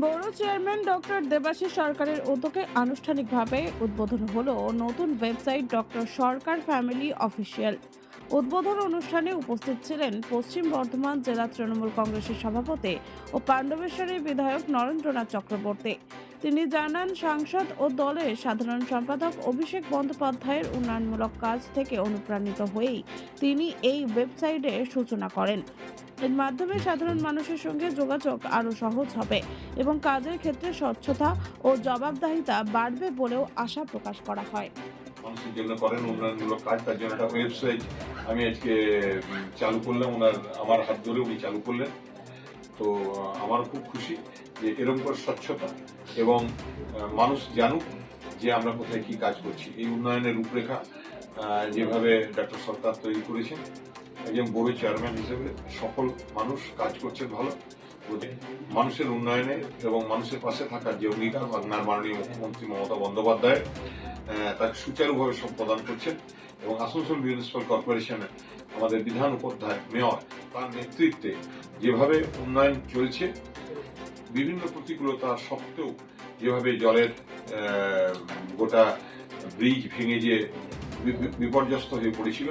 বড় chairman doctor Debashis সরকারের উদ্যোগে আনুষ্ঠানিকভাবে উদ্বোধন হলো নতুন website doctor Sarkar family official. উদ্বোধন অনুষ্ঠানে উপস্থিত ছিলেন পশ্চিম বর্ধমান জেলা তৃণমূল কংগ্রেসের সভাপতি ও পাণ্ডবেশ্বরী বিধায়ক নরেন্দ্রনাথ চক্রবর্তী। তিনি জানান, সাংসদ ও দলের সাধারণ সম্পাদক অভিষেক বন্দ্যোপাধ্যায়ের উন্নয়নমূলক কাজ থেকে অনুপ্রাণিত হয়েই তিনি এই ওয়েবসাইটের সূচনা করেন। এর মাধ্যমে সাধারণ মানুষের সঙ্গে যোগাযোগ আরও সহজ হবে এবং কাজের ক্ষেত্রে স্বচ্ছতা ও জবাবদাহিতা বাড়বে বলেও আশা প্রকাশ করা হয়। মানুষের জন্য করেন, উন্নয়নমূলক কাজ, তার জন্য একটা ওয়েবসাইট আমি আজকে চালু করলাম। ওনার, আমার হাত ধরে উনি চালু করলেন। তো আহ, আমারও খুব খুশি যে এরকম করে স্বচ্ছতা এবং মানুষ জানুক যে আমরা কোথায় কি কাজ করছি এই উন্নয়নের রূপরেখা যেভাবে ডক্টর সরকার তৈরি করেছেন একজন বড় চেয়ারম্যান হিসেবে সকল মানুষ কাজ করছেন ভালো। মানুষের উন্নয়নে এবং মানুষের পাশে থাকার যে অঙ্গীকার মাননীয় মুখ্যমন্ত্রী মমতা বন্দ্যোপাধ্যায় তাকে সুচারুভাবে সম্পাদন করছেন এবং আসানসোল মিউনিসিপাল কর্পোরেশনের আমাদের বিধান উপাধ্যায় মেয়র তার নেতৃত্বে যেভাবে উন্নয়ন চলছে, বিভিন্ন প্রতিকূলতা সত্ত্বেও যেভাবে জলের গোটা ব্রিজ ভেঙে যে বিপর্যস্ত হয়ে পড়েছিল,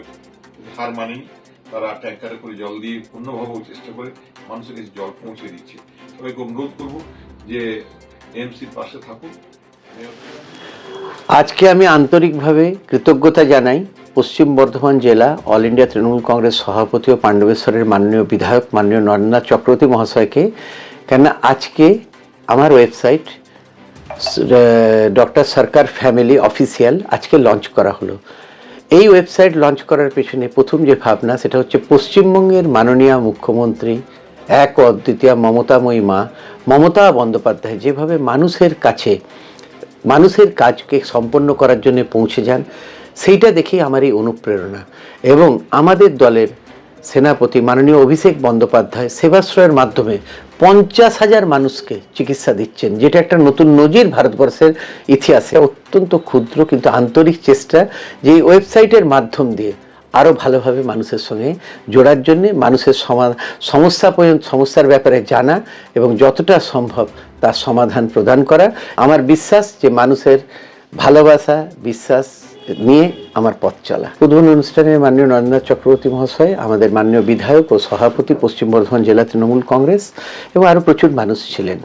হার মানেনি, তারা ট্যাঙ্কারে করে জল দিয়ে পূর্ণভাবেও চেষ্টা করে মানুষের কাছে জল পৌঁছে দিচ্ছে। সবাইকে অনুরোধ করব যে এমসির পাশে থাকুন। আজকে আমি আন্তরিকভাবে কৃতজ্ঞতা জানাই পশ্চিম বর্ধমান জেলা অল ইন্ডিয়া তৃণমূল কংগ্রেস সভাপতি ও পাণ্ডবেশ্বরের মাননীয় বিধায়ক মাননীয় নরেন্দ্রনাথ চক্রবর্তী মহাশয়কে। কেন আজকে আমার website doctor Sarkar family official আজকে লঞ্চ করা হলো। এই ওয়েবসাইট লঞ্চ করার পেছনে প্রথম যে ভাবনা, সেটা হচ্ছে পশ্চিমবঙ্গের মাননীয় মুখ্যমন্ত্রী এক অদ্বিতীয় মমতাময়ী মা, মমতা বন্দ্যোপাধ্যায়, যেভাবে মানুষের কাছে মানুষের কাজকে সম্পন্ন করার জন্য পৌঁছে যান, সেইটা দেখেই আমার এই অনুপ্রেরণা। এবং আমাদের দলের সেনাপতি মাননীয় অভিষেক বন্দ্যোপাধ্যায় সেবাশ্রয়ের মাধ্যমে পঞ্চাশ হাজার মানুষকে চিকিৎসা দিচ্ছেন, যেটা একটা নতুন নজির ভারতবর্ষের ইতিহাসে। অত্যন্ত ক্ষুদ্র কিন্তু আন্তরিক চেষ্টা যে ওয়েবসাইটের মাধ্যম দিয়ে আরও ভালোভাবে মানুষের সঙ্গে জোড়ার জন্যে, মানুষের সমা, সমস্যা পর্যন্ত, সমস্যার ব্যাপারে জানা এবং যতটা সম্ভব তার সমাধান প্রদান করা। আমার বিশ্বাস যে মানুষের ভালোবাসা, বিশ্বাস নিয়ে আমার পথ চলা। উদ্বোধন অনুষ্ঠানে মাননীয় নরেন্দ্রনাথ চক্রবর্তী মহাশয়, আমাদের মাননীয় বিধায়ক ও সভাপতি পশ্চিম বর্ধমান জেলা তৃণমূল কংগ্রেস এবং আরও প্রচুর মানুষ ছিলেন।